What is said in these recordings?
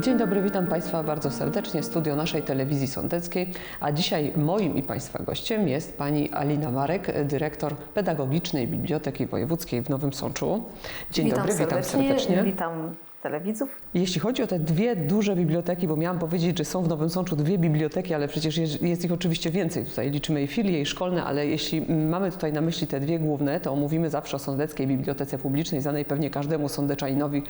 Dzień dobry, witam Państwa bardzo serdecznie. Studio naszej telewizji sądeckiej. A dzisiaj moim i Państwa gościem jest Pani Alina Marek, dyrektor Pedagogicznej Biblioteki Wojewódzkiej w Nowym Sączu. Dzień witam dobry, witam serdecznie, serdecznie. Witam telewidzów. Jeśli chodzi o te dwie duże biblioteki, bo miałam powiedzieć, że są w Nowym Sączu dwie biblioteki, ale przecież jest, ich oczywiście więcej. Tutaj liczymy i filie, i szkolne, ale jeśli mamy tutaj na myśli te dwie główne, to mówimy zawsze o Sądeckiej Bibliotece Publicznej, znanej pewnie każdemu sądeczaninowi,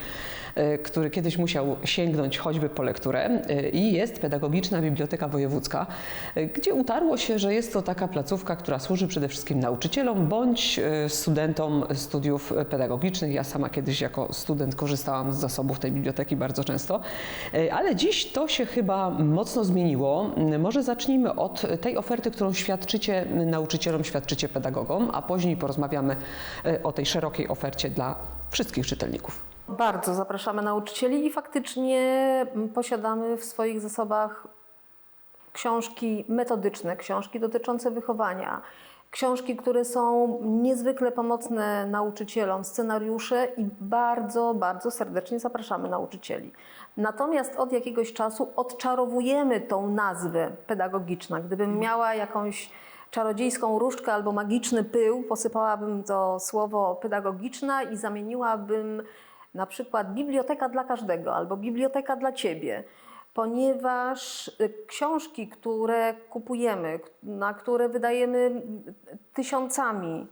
e, który kiedyś musiał sięgnąć choćby po lekturę. E, I jest Pedagogiczna Biblioteka Wojewódzka, e, gdzie utarło się, że jest to taka placówka, która służy przede wszystkim nauczycielom bądź studentom studiów pedagogicznych. Ja sama kiedyś jako student korzystałam z zasobów tej biblioteki bardzo często, E, ale dziś to się chyba mocno zmieniło. Może zacznijmy od tej oferty, którą świadczycie nauczycielom, świadczycie pedagogom, a później porozmawiamy e, o tej szerokiej ofercie dla wszystkich czytelników. Bardzo zapraszamy nauczycieli i faktycznie posiadamy w swoich zasobach książki metodyczne, książki dotyczące wychowania, książki, które są niezwykle pomocne nauczycielom, scenariusze i bardzo, bardzo serdecznie zapraszamy nauczycieli. Natomiast od jakiegoś czasu odczarowujemy tą nazwę pedagogiczna. Gdybym miała jakąś czarodziejską różdżkę albo magiczny pył, posypałabym to słowo pedagogiczna i zamieniłabym na przykład biblioteka dla każdego albo biblioteka dla ciebie, ponieważ y, książki, które kupujemy, na które wydajemy tysiącami,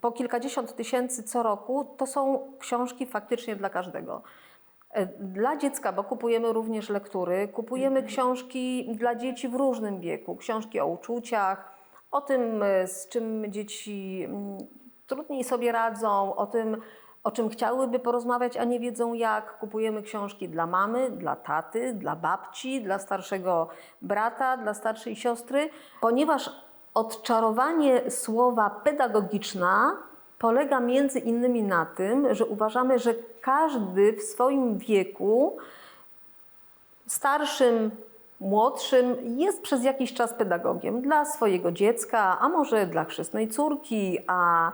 po kilkadziesiąt tysięcy co roku, to są książki faktycznie dla każdego. E, Dla dziecka, bo kupujemy również lektury, kupujemy książki dla dzieci w różnym wieku, książki o uczuciach, o tym, e, z czym dzieci trudniej sobie radzą, o tym, o czym chciałyby porozmawiać, a nie wiedzą jak. Kupujemy książki dla mamy, dla taty, dla babci, dla starszego brata, dla starszej siostry, ponieważ odczarowanie słowa pedagogiczna polega między innymi na tym, że uważamy, że każdy w swoim wieku, starszym, młodszym, jest przez jakiś czas pedagogiem dla swojego dziecka, a może dla chrzestnej córki, a,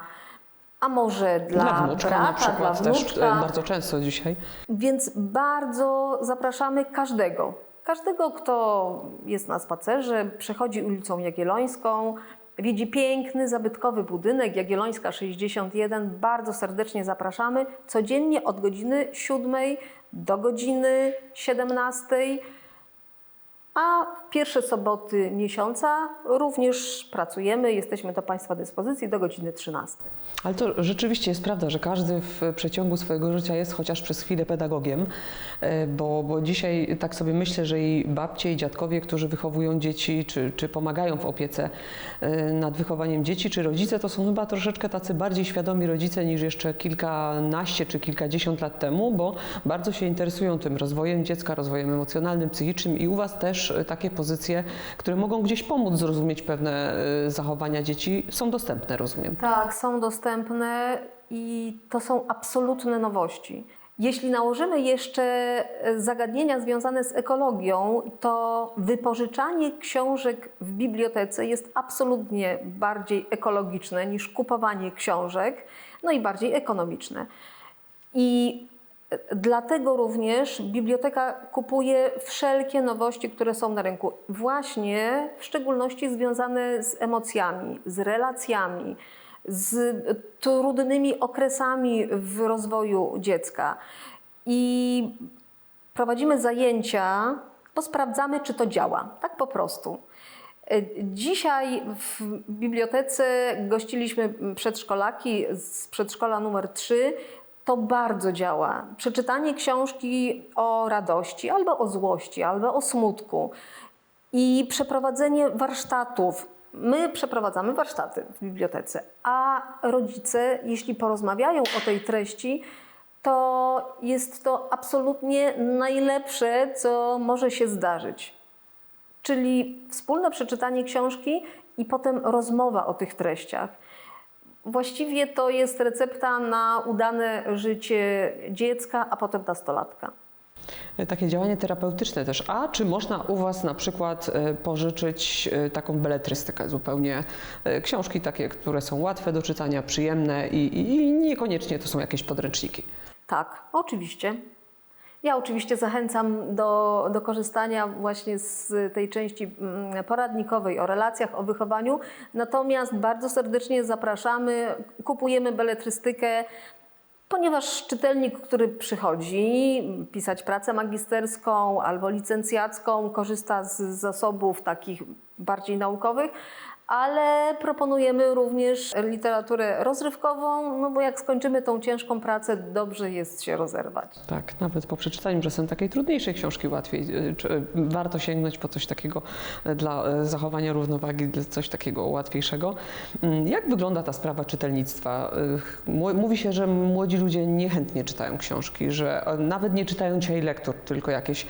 a może dla, Dla wnuczka brata, na przykład dla też wnuczka. e, bardzo często dzisiaj. Więc bardzo zapraszamy każdego. Każdego, kto jest na spacerze, przechodzi ulicą Jagiellońską, widzi piękny, zabytkowy budynek Jagiellońska 61. Bardzo serdecznie zapraszamy. Codziennie od godziny 7 do godziny 17. A w pierwsze soboty miesiąca również pracujemy, jesteśmy do Państwa dyspozycji do godziny 13. Ale to rzeczywiście jest prawda, że każdy w przeciągu swojego życia jest chociaż przez chwilę pedagogiem, e, bo, bo dzisiaj tak sobie myślę, że i babcie, i dziadkowie, którzy wychowują dzieci, czy, czy pomagają w opiece e, nad wychowaniem dzieci, czy rodzice, to są chyba troszeczkę tacy bardziej świadomi rodzice niż jeszcze kilkanaście czy kilkadziesiąt lat temu, bo bardzo się interesują tym rozwojem dziecka, rozwojem emocjonalnym, psychicznym i u Was też e, takie pozycje, które mogą gdzieś pomóc zrozumieć pewne e, zachowania dzieci, są dostępne, rozumiem. Tak, są dostępne i to są absolutne nowości. Jeśli nałożymy jeszcze e, zagadnienia związane z ekologią, to wypożyczanie książek w bibliotece jest absolutnie bardziej ekologiczne niż kupowanie książek, no i bardziej ekonomiczne. I dlatego również biblioteka kupuje wszelkie nowości, które są na rynku, właśnie w szczególności związane z emocjami, z relacjami, z trudnymi okresami w rozwoju dziecka. I prowadzimy zajęcia, bo sprawdzamy, czy to działa. Tak po prostu. Dzisiaj w bibliotece gościliśmy przedszkolaki z przedszkola numer 3. To bardzo działa. Przeczytanie książki o radości, albo o złości, albo o smutku i przeprowadzenie warsztatów. My przeprowadzamy warsztaty w bibliotece, a rodzice, jeśli porozmawiają o tej treści, to jest to absolutnie najlepsze, co może się zdarzyć. Czyli wspólne przeczytanie książki i potem rozmowa o tych treściach. Właściwie to jest recepta na udane życie dziecka, a potem nastolatka. Takie działanie terapeutyczne też. A czy można u Was na przykład e, pożyczyć e, taką beletrystykę zupełnie? e, Książki takie, które są łatwe do czytania, przyjemne i, i, i niekoniecznie to są jakieś podręczniki. Tak, oczywiście. Ja oczywiście zachęcam do, do korzystania właśnie z tej części mm, poradnikowej o relacjach, o wychowaniu. Natomiast bardzo serdecznie zapraszamy, kupujemy beletrystykę, ponieważ czytelnik, który przychodzi pisać pracę magisterską albo licencjacką, korzysta z zasobów takich bardziej naukowych, ale proponujemy również literaturę rozrywkową, no bo jak skończymy tą ciężką pracę, dobrze jest się rozerwać. Tak, nawet po przeczytaniu czasem takiej trudniejszej książki łatwiej. Czy, y, warto sięgnąć po coś takiego y, dla zachowania równowagi, dla coś takiego łatwiejszego. Mm, Jak wygląda ta sprawa czytelnictwa? Mówi się, że młodzi ludzie niechętnie czytają książki, że nawet nie czytają dzisiaj lektur, tylko jakieś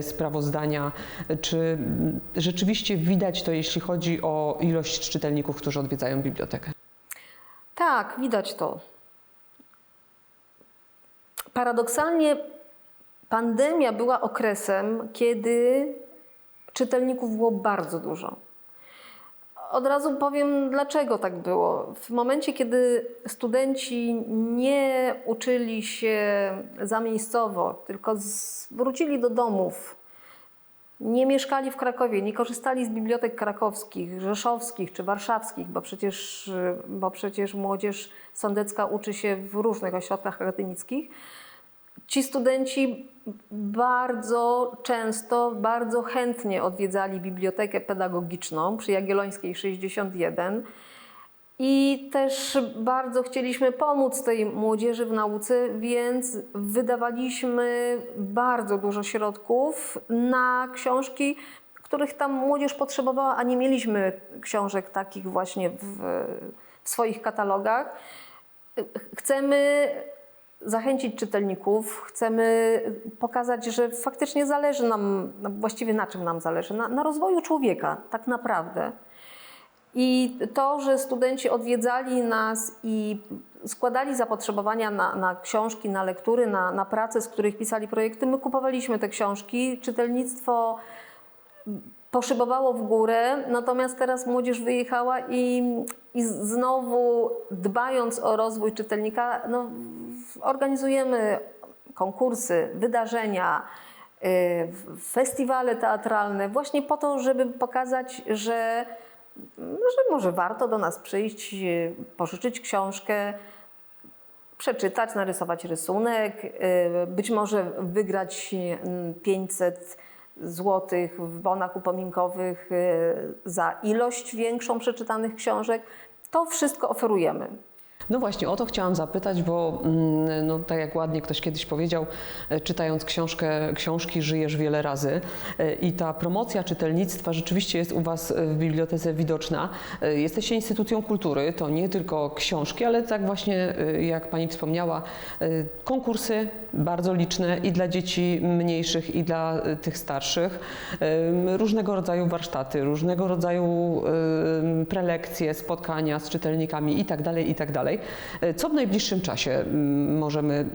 sprawozdania. Czy mm, rzeczywiście widać to, jeśli chodzi o ilość czytelników, którzy odwiedzają bibliotekę? Tak, widać to. Paradoksalnie pandemia była okresem, kiedy czytelników było bardzo dużo. Od razu powiem, dlaczego tak było. W momencie, kiedy studenci nie uczyli się zamiejscowo, tylko wrócili do domów, nie mieszkali w Krakowie, nie korzystali z bibliotek krakowskich, rzeszowskich czy warszawskich, bo przecież, bo przecież młodzież sądecka uczy się w różnych ośrodkach akademickich. Ci studenci bardzo często, bardzo chętnie odwiedzali bibliotekę pedagogiczną przy Jagiellońskiej 61 i też bardzo chcieliśmy pomóc tej młodzieży w nauce, więc wydawaliśmy bardzo dużo środków na książki, których tam młodzież potrzebowała, a nie mieliśmy książek takich właśnie w, w swoich katalogach. Chcemy zachęcić czytelników, chcemy pokazać, że faktycznie zależy nam, właściwie na czym nam zależy, na, na rozwoju człowieka, tak naprawdę. I to, że studenci odwiedzali nas i składali zapotrzebowania na, na książki, na lektury, na, na prace, z których pisali projekty, my kupowaliśmy te książki. Czytelnictwo poszybowało w górę, natomiast teraz młodzież wyjechała i, i znowu dbając o rozwój czytelnika, no, organizujemy konkursy, wydarzenia, y, festiwale teatralne, właśnie po to, żeby pokazać, że, że może warto do nas przyjść, y, pożyczyć książkę, przeczytać, narysować rysunek, y, być może wygrać y, 500 złotych w bonach upominkowych za ilość większą przeczytanych książek. To wszystko oferujemy. No właśnie, o to chciałam zapytać, bo mm, no, tak jak ładnie ktoś kiedyś powiedział, e, czytając książkę, książki żyjesz wiele razy E, i ta promocja czytelnictwa rzeczywiście jest u Was w bibliotece widoczna. E, Jesteście instytucją kultury, to nie tylko książki, ale tak właśnie jak Pani wspomniała, konkursy bardzo liczne i dla dzieci mniejszych i dla tych starszych, różnego rodzaju warsztaty, różnego rodzaju prelekcje, spotkania z czytelnikami itd., itd. E, Co w najbliższym czasie możemy,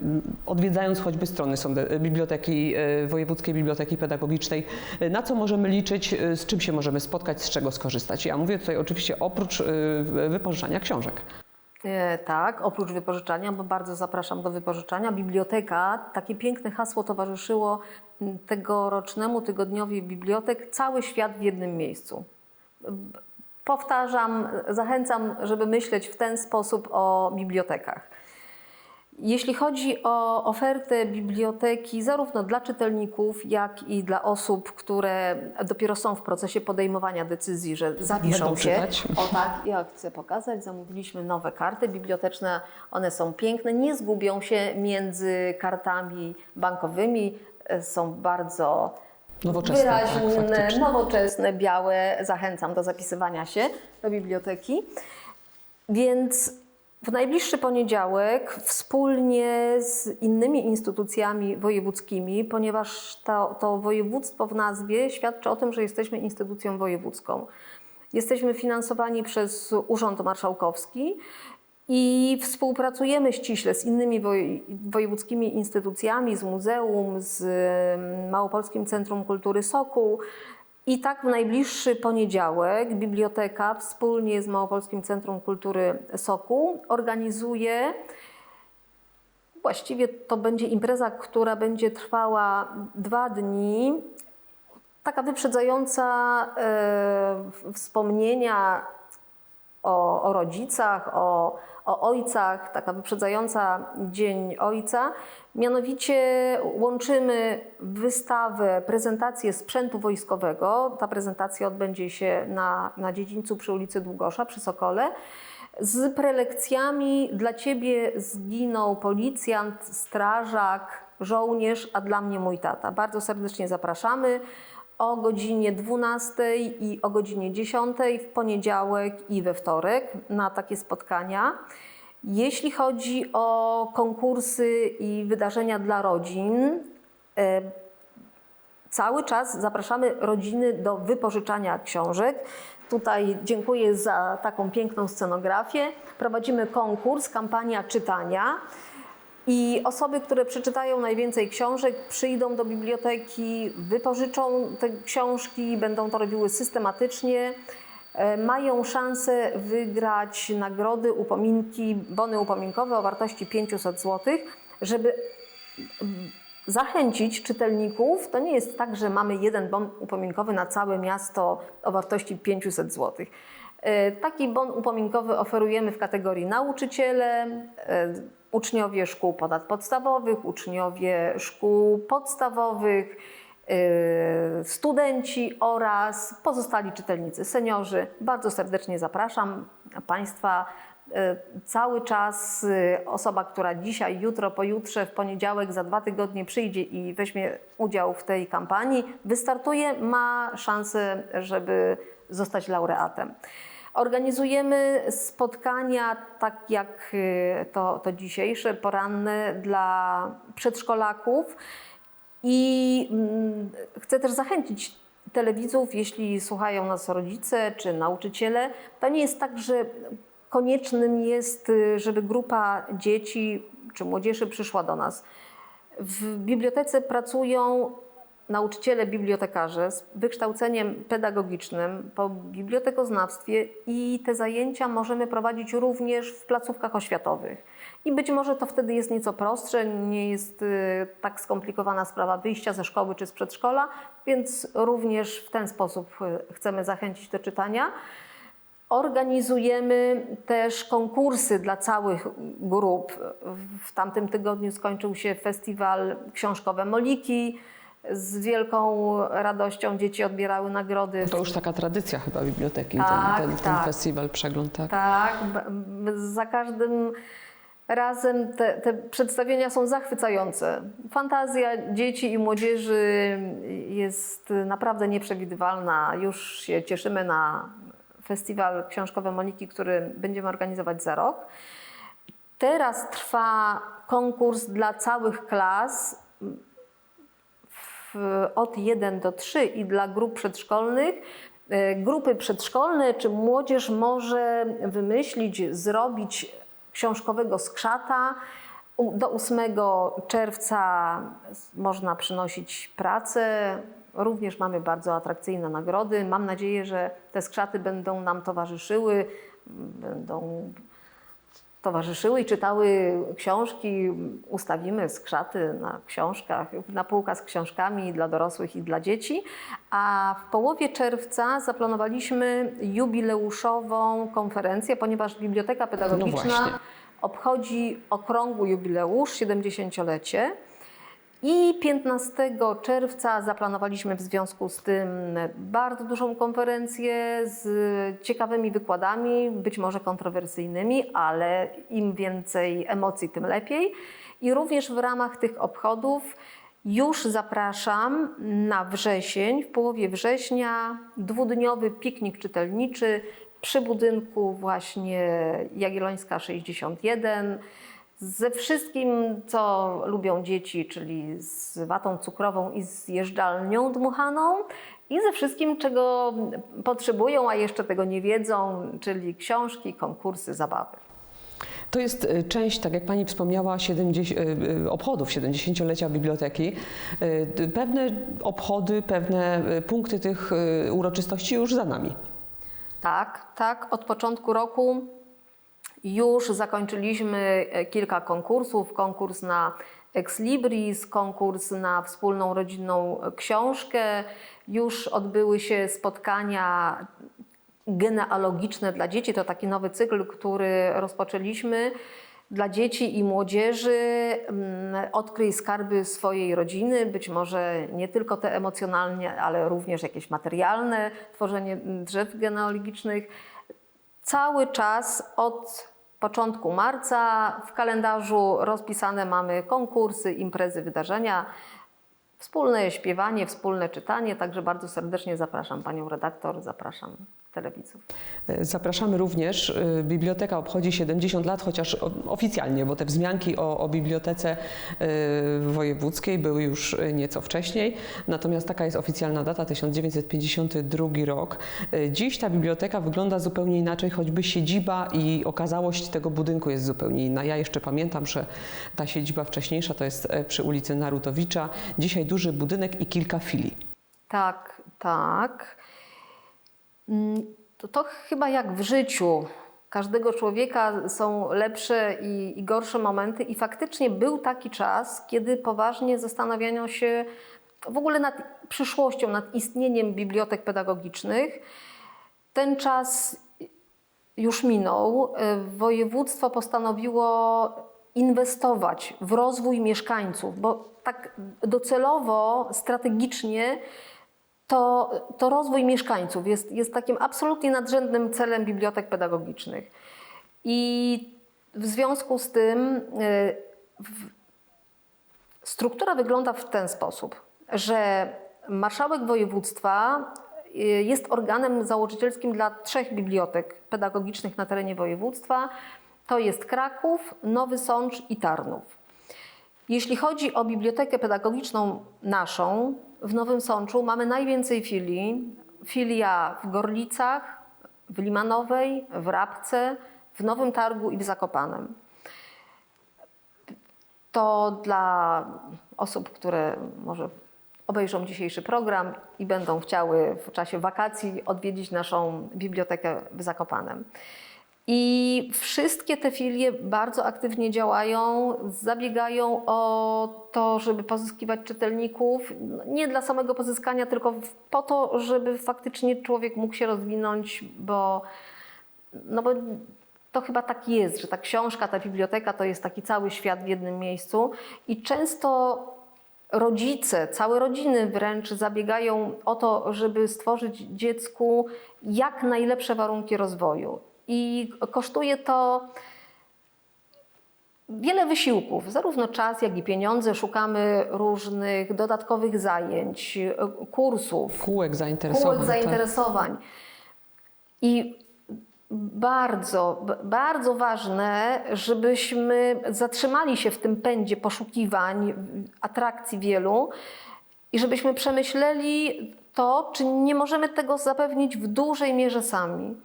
odwiedzając choćby strony sąde, Biblioteki, e, Wojewódzkiej Biblioteki Pedagogicznej, e, na co możemy liczyć, e, z czym się możemy spotkać, z czego skorzystać? Ja mówię tutaj oczywiście oprócz e, wypożyczania książek. E, Tak, oprócz wypożyczania, bo bardzo zapraszam do wypożyczania. Biblioteka, takie piękne hasło towarzyszyło tegorocznemu tygodniowi bibliotek, cały świat w jednym miejscu. Powtarzam, zachęcam, żeby myśleć w ten sposób o bibliotekach. Jeśli chodzi o ofertę biblioteki, zarówno dla czytelników, jak i dla osób, które dopiero są w procesie podejmowania decyzji, że zapiszą się. czytać. O tak, ja chcę pokazać. Zamówiliśmy nowe karty biblioteczne. One są piękne, nie zgubią się między kartami bankowymi. E, Są bardzo Nowoczesne, tak, wyraźne, faktycznie. nowoczesne, białe. Zachęcam do zapisywania się do biblioteki. Więc w najbliższy poniedziałek wspólnie z innymi instytucjami wojewódzkimi, ponieważ to, to województwo w nazwie świadczy o tym, że jesteśmy instytucją wojewódzką. Jesteśmy finansowani przez Urząd Marszałkowski i współpracujemy ściśle z innymi woj- wojewódzkimi instytucjami, z muzeum, z em, Małopolskim Centrum Kultury Sokół. I tak w najbliższy poniedziałek biblioteka wspólnie z Małopolskim Centrum Kultury Sokół organizuje Właściwie to będzie impreza, która będzie trwała dwa dni. Taka wyprzedzająca e, wspomnienia o, o rodzicach, o, o ojcach, taka wyprzedzająca Dzień Ojca. Mianowicie łączymy wystawę, prezentację sprzętu wojskowego. Ta prezentacja odbędzie się na, na dziedzińcu przy ulicy Długosza, przy Sokole. Z prelekcjami dla Ciebie zginął policjant, strażak, żołnierz, a dla mnie mój tata. Bardzo serdecznie zapraszamy o godzinie 12 i o godzinie 10 w poniedziałek i we wtorek na takie spotkania. Jeśli chodzi o konkursy i wydarzenia dla rodzin, e, cały czas zapraszamy rodziny do wypożyczania książek. Tutaj dziękuję za taką piękną scenografię. Prowadzimy konkurs, kampania czytania. I osoby, które przeczytają najwięcej książek, przyjdą do biblioteki, wypożyczą te książki, będą to robiły systematycznie, e, mają szansę wygrać nagrody, upominki, bony upominkowe o wartości 500 zł, żeby zachęcić czytelników. To nie jest tak, że mamy jeden bon upominkowy na całe miasto o wartości 500 zł. E, Taki bon upominkowy oferujemy w kategorii nauczyciele, e, uczniowie szkół ponadpodstawowych, uczniowie szkół podstawowych, e, studenci oraz pozostali czytelnicy, seniorzy. Bardzo serdecznie zapraszam Państwa. E, Cały czas e, osoba, która dzisiaj, jutro, pojutrze, w poniedziałek, za dwa tygodnie przyjdzie i weźmie udział w tej kampanii, wystartuje, ma szansę, żeby zostać laureatem. Organizujemy spotkania, tak jak y, to, to dzisiejsze, poranne dla przedszkolaków. I mm, chcę też zachęcić telewidzów, jeśli słuchają nas rodzice czy nauczyciele, to nie jest tak, że koniecznym jest, y, żeby grupa dzieci czy młodzieży przyszła do nas. W bibliotece pracują nauczyciele bibliotekarze z wykształceniem pedagogicznym po bibliotekoznawstwie i te zajęcia możemy prowadzić również w placówkach oświatowych. I być może to wtedy jest nieco prostsze, nie jest y, tak skomplikowana sprawa wyjścia ze szkoły czy z przedszkola, więc również w ten sposób y, chcemy zachęcić do czytania. Organizujemy też konkursy dla całych grup. W tamtym tygodniu skończył się festiwal książkowe Moliki. Z wielką radością dzieci odbierały nagrody. To już taka tradycja chyba biblioteki, Tak, ten, ten, ten tak. festiwal, przegląd. Tak. Tak, za każdym razem te, te przedstawienia są zachwycające. Fantazja dzieci i młodzieży jest naprawdę nieprzewidywalna. Już się cieszymy na festiwal książkowy Moniki, który będziemy organizować za rok. Teraz trwa konkurs dla całych klas od 1 do 3 i dla grup przedszkolnych. E, Grupy przedszkolne czy młodzież może wymyślić, zrobić książkowego skrzata. Do 8 czerwca można przynosić pracę. Również mamy bardzo atrakcyjne nagrody. Mam nadzieję, że te skrzaty będą nam towarzyszyły, będą towarzyszyły i czytały książki. Ustawimy skrzaty na książkach, na półkach z książkami dla dorosłych i dla dzieci. A w połowie czerwca zaplanowaliśmy jubileuszową konferencję, ponieważ Biblioteka Pedagogiczna właśnie. obchodzi okrągły jubileusz, 70-lecie. I 15 czerwca zaplanowaliśmy w związku z tym bardzo dużą konferencję z ciekawymi wykładami, być może kontrowersyjnymi, ale im więcej emocji, tym lepiej. I również w ramach tych obchodów już zapraszam na wrzesień, w połowie września, dwudniowy piknik czytelniczy przy budynku właśnie Jagiellońska 61 ze wszystkim, co lubią dzieci, czyli z watą cukrową i z jeżdżalnią dmuchaną i ze wszystkim, czego potrzebują, a jeszcze tego nie wiedzą, czyli książki, konkursy, zabawy. To jest y, część, tak jak Pani wspomniała, 70, y, y, obchodów 70-lecia biblioteki. Pewne obchody, pewne punkty tych uroczystości już za nami. Tak, tak. Od początku roku Już zakończyliśmy e, kilka konkursów. Konkurs na Ex Libris, konkurs na wspólną rodzinną książkę. Już odbyły się spotkania genealogiczne dla dzieci. To taki nowy cykl, który rozpoczęliśmy dla dzieci i młodzieży. Mm, Odkryj skarby swojej rodziny, być może nie tylko te emocjonalnie, ale również jakieś materialne, tworzenie mm, drzew genealogicznych. Cały czas od początku marca w kalendarzu rozpisane mamy konkursy, imprezy, wydarzenia. Wspólne śpiewanie, wspólne czytanie, także bardzo serdecznie zapraszam Panią redaktor, zapraszam telewidzów. Zapraszamy również. y, Biblioteka obchodzi 70 lat, chociaż oficjalnie, bo te wzmianki o, o bibliotece y, wojewódzkiej były już nieco wcześniej. Natomiast taka jest oficjalna data 1952 rok. Dziś ta biblioteka wygląda zupełnie inaczej, choćby siedziba i okazałość tego budynku jest zupełnie inna. Ja jeszcze pamiętam, że ta siedziba wcześniejsza to jest e, przy ulicy Narutowicza. Dzisiaj duży budynek i kilka filii. Tak, tak. Mm, To, to chyba jak w życiu. Każdego człowieka są lepsze i, i gorsze momenty, i faktycznie był taki czas, kiedy poważnie zastanawiano się w ogóle nad przyszłością, nad istnieniem bibliotek pedagogicznych. Ten czas już minął. Województwo postanowiło inwestować w rozwój mieszkańców, bo tak docelowo, strategicznie to, to rozwój mieszkańców jest, jest takim absolutnie nadrzędnym celem bibliotek pedagogicznych. I w związku z tym y, w- struktura wygląda w ten sposób, że marszałek województwa y, jest organem założycielskim dla trzech bibliotek pedagogicznych na terenie województwa. To jest Kraków, Nowy Sącz i Tarnów. Jeśli chodzi o bibliotekę pedagogiczną naszą, w Nowym Sączu mamy najwięcej filii. Filia w Gorlicach, w Limanowej, w Rabce, w Nowym Targu i w Zakopanem. To dla osób, które może obejrzą dzisiejszy program i będą chciały w czasie wakacji odwiedzić naszą bibliotekę w Zakopanem. I wszystkie te filie bardzo aktywnie działają, zabiegają o to, żeby pozyskiwać czytelników, nie dla samego pozyskania, tylko po to, żeby faktycznie człowiek mógł się rozwinąć, bo, no bo to chyba tak jest, że ta książka, ta biblioteka to jest taki cały świat w jednym miejscu i często rodzice, całe rodziny wręcz zabiegają o to, żeby stworzyć dziecku jak najlepsze warunki rozwoju. I kosztuje to wiele wysiłków, zarówno czas, jak i pieniądze. Szukamy różnych dodatkowych zajęć, kursów, Kółek zainteresowań. kółek zainteresowań. I bardzo, bardzo ważne, żebyśmy zatrzymali się w tym pędzie poszukiwań, atrakcji wielu i żebyśmy przemyśleli to, czy nie możemy tego zapewnić w dużej mierze sami.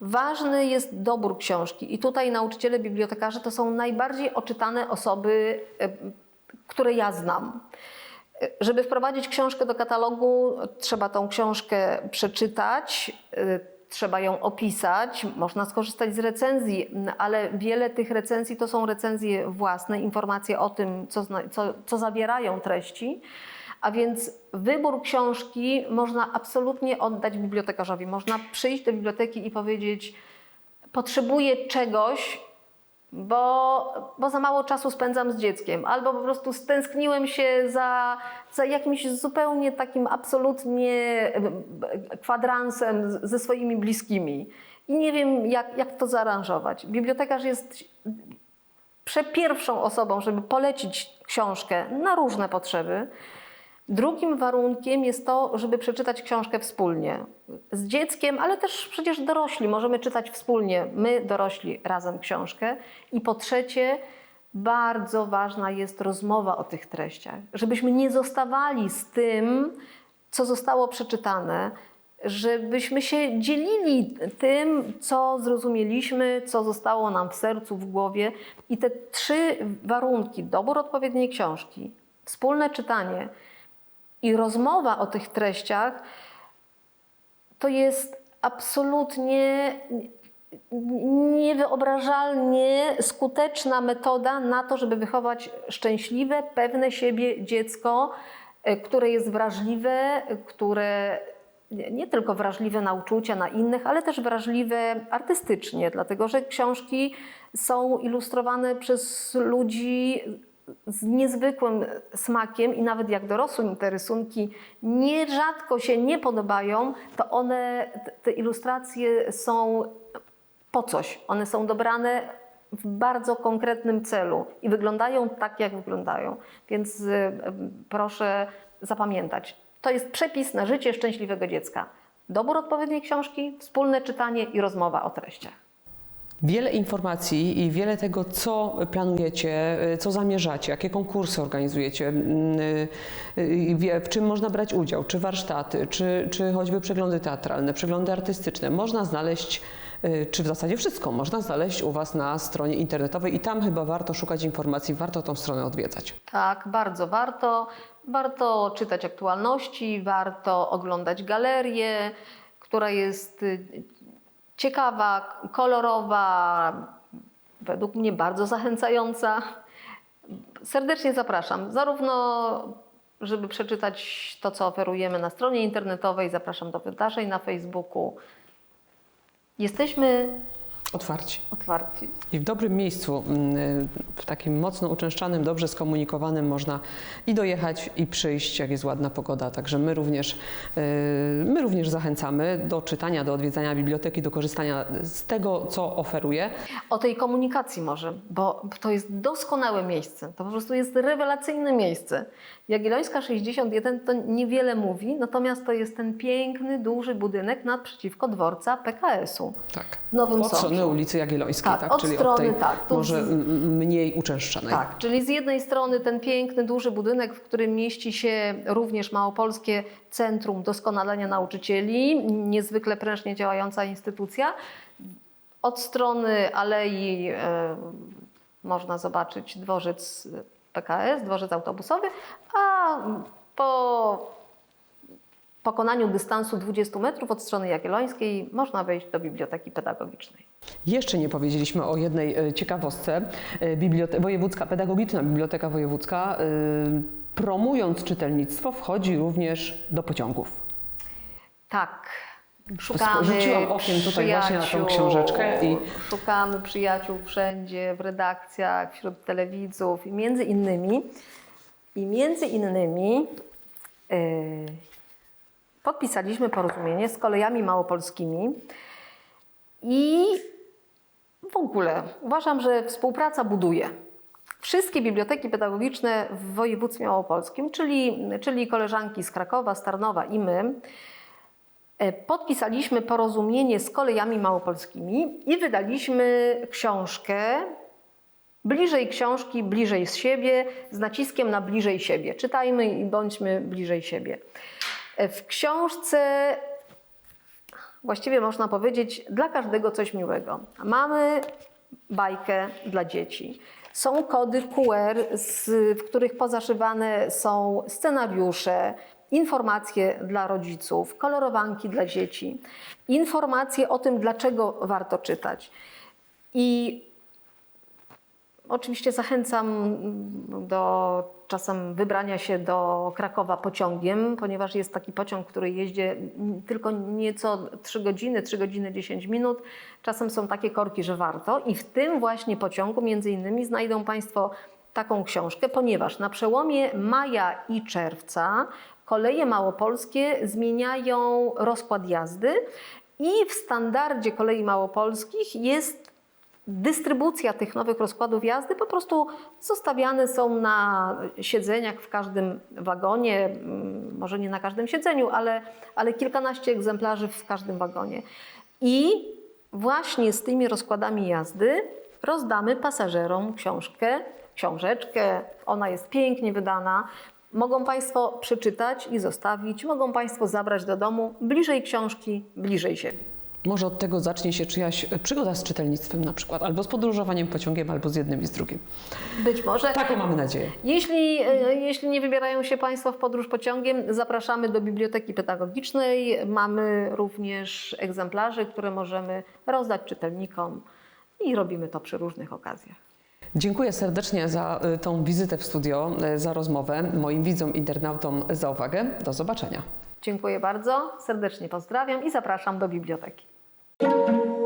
Ważny jest dobór książki i tutaj nauczyciele, bibliotekarze to są najbardziej oczytane osoby, e, które ja znam. Żeby wprowadzić książkę do katalogu, trzeba tą książkę przeczytać, y, trzeba ją opisać, można skorzystać z recenzji, ale wiele tych recenzji to są recenzje własne, informacje o tym, co, co, co zawierają treści. A więc wybór książki można absolutnie oddać bibliotekarzowi. Można przyjść do biblioteki i powiedzieć: Potrzebuję czegoś, bo, bo za mało czasu spędzam z dzieckiem, albo po prostu stęskniłem się za, za jakimś zupełnie takim absolutnie e, kwadransem ze swoimi bliskimi. I nie wiem, jak, jak to zaaranżować. Bibliotekarz jest przepierwszą osobą, żeby polecić książkę na różne potrzeby. Drugim warunkiem jest to, żeby przeczytać książkę wspólnie z dzieckiem, ale też przecież dorośli możemy czytać wspólnie, my dorośli razem książkę. I po trzecie, bardzo ważna jest rozmowa o tych treściach, żebyśmy nie zostawali z tym, co zostało przeczytane, żebyśmy się dzielili tym, co zrozumieliśmy, co zostało nam w sercu, w głowie. I te trzy warunki dobór odpowiedniej książki, wspólne czytanie i rozmowa o tych treściach to jest absolutnie niewyobrażalnie skuteczna metoda na to, żeby wychować szczęśliwe, pewne siebie dziecko, e, które jest wrażliwe, które nie nie tylko wrażliwe na uczucia, na innych, ale też wrażliwe artystycznie, dlatego że książki są ilustrowane przez ludzi z niezwykłym smakiem i nawet jak dorosłym te rysunki nierzadko się nie podobają, to one, te- ilustracje są po coś. One są dobrane w bardzo konkretnym celu i wyglądają tak, jak wyglądają. Więc y, y, proszę zapamiętać. To jest przepis na życie szczęśliwego dziecka. Dobór odpowiedniej książki, wspólne czytanie i rozmowa o treściach. Wiele informacji i wiele tego, co planujecie, y, co zamierzacie, jakie konkursy organizujecie, mm, y, y, w czym można brać udział, czy warsztaty, czy, czy choćby przeglądy teatralne, przeglądy artystyczne, można znaleźć, czy w zasadzie wszystko, można znaleźć u Was na stronie internetowej i tam chyba warto szukać informacji, warto tą stronę odwiedzać. Tak, bardzo warto. Warto czytać aktualności, warto oglądać galerię, która jest ciekawa, kolorowa, według mnie bardzo zachęcająca. Serdecznie zapraszam, zarówno żeby przeczytać to, co oferujemy na stronie internetowej, zapraszam do wydarzeń na Facebooku. Jesteśmy Otwarci. otwarci. I w dobrym miejscu, mm, w takim mocno uczęszczanym, dobrze skomunikowanym można i dojechać, i przyjść, jak jest ładna pogoda. Także my również, y, my również zachęcamy do czytania, do odwiedzania biblioteki, do korzystania z tego, co oferuje. O tej komunikacji może, bo to jest doskonałe miejsce. To po prostu jest rewelacyjne miejsce. Jagiellońska 61 to niewiele mówi, natomiast to jest ten piękny, duży budynek naprzeciwko dworca PKS-u Tak. w Nowym Od strony ulicy Jagiellońskiej, Tak, tak, od czyli strony, od tej tak, może mniej uczęszczanej. Tak, czyli z jednej strony ten piękny, duży budynek, w którym mieści się również Małopolskie Centrum Doskonalenia Nauczycieli, niezwykle prężnie działająca instytucja. Od strony alei e, można zobaczyć dworzec PKS, dworzec autobusowy, a po pokonaniu dystansu 20 metrów od strony jagiellońskiej można wejść do biblioteki pedagogicznej. Jeszcze nie powiedzieliśmy o jednej e, ciekawostce. E, Bibliote- wojewódzka, Pedagogiczna Biblioteka Wojewódzka, e, promując czytelnictwo, wchodzi również do pociągów. Tak. Szukamy Rzuciłam okiem tutaj właśnie na tą książeczkę i- Szukamy przyjaciół wszędzie, w redakcjach, wśród telewidzów i między innymi i między innymi podpisaliśmy porozumienie z kolejami małopolskimi i w ogóle uważam, że współpraca buduje. Wszystkie biblioteki pedagogiczne w województwie małopolskim, czyli, czyli koleżanki z Krakowa, z Tarnowa i my, E, Podpisaliśmy porozumienie z kolejami małopolskimi i wydaliśmy książkę Bliżej książki, bliżej z siebie, z naciskiem na bliżej siebie. Czytajmy i bądźmy bliżej siebie. W książce właściwie można powiedzieć dla każdego coś miłego. Mamy bajkę dla dzieci. Są kody QR, z, w których pozaszywane są scenariusze, informacje dla rodziców, kolorowanki dla dzieci, informacje o tym, dlaczego warto czytać. I Oczywiście zachęcam do czasem wybrania się do Krakowa pociągiem, ponieważ jest taki pociąg, który jeździ tylko nieco 3 godziny, 3 godziny 10 minut. Czasem są takie korki, że warto. I w tym właśnie pociągu między innymi znajdą Państwo taką książkę, ponieważ na przełomie maja i czerwca koleje małopolskie zmieniają rozkład jazdy i w standardzie kolei małopolskich jest dystrybucja tych nowych rozkładów jazdy po prostu zostawiane są na siedzeniach w każdym wagonie, mm, może nie na każdym siedzeniu, ale, ale kilkanaście egzemplarzy w każdym wagonie. I właśnie z tymi rozkładami jazdy rozdamy pasażerom książkę, książeczkę. Ona jest pięknie wydana. Mogą Państwo przeczytać i zostawić, mogą Państwo zabrać do domu bliżej książki, bliżej siebie. Może od tego zacznie się czyjaś przygoda z czytelnictwem na przykład, albo z podróżowaniem pociągiem, albo z jednym i z drugim. Być może. Taką mamy nadzieję. Jeśli, e, jeśli nie wybierają się Państwo w podróż pociągiem, zapraszamy do Biblioteki Pedagogicznej. Mamy również egzemplarze, które możemy rozdać czytelnikom i robimy to przy różnych okazjach. Dziękuję serdecznie za y, tą wizytę w studio, y, za rozmowę, moim widzom, internautom za uwagę. Do zobaczenia. Dziękuję bardzo, serdecznie pozdrawiam i zapraszam do biblioteki. Música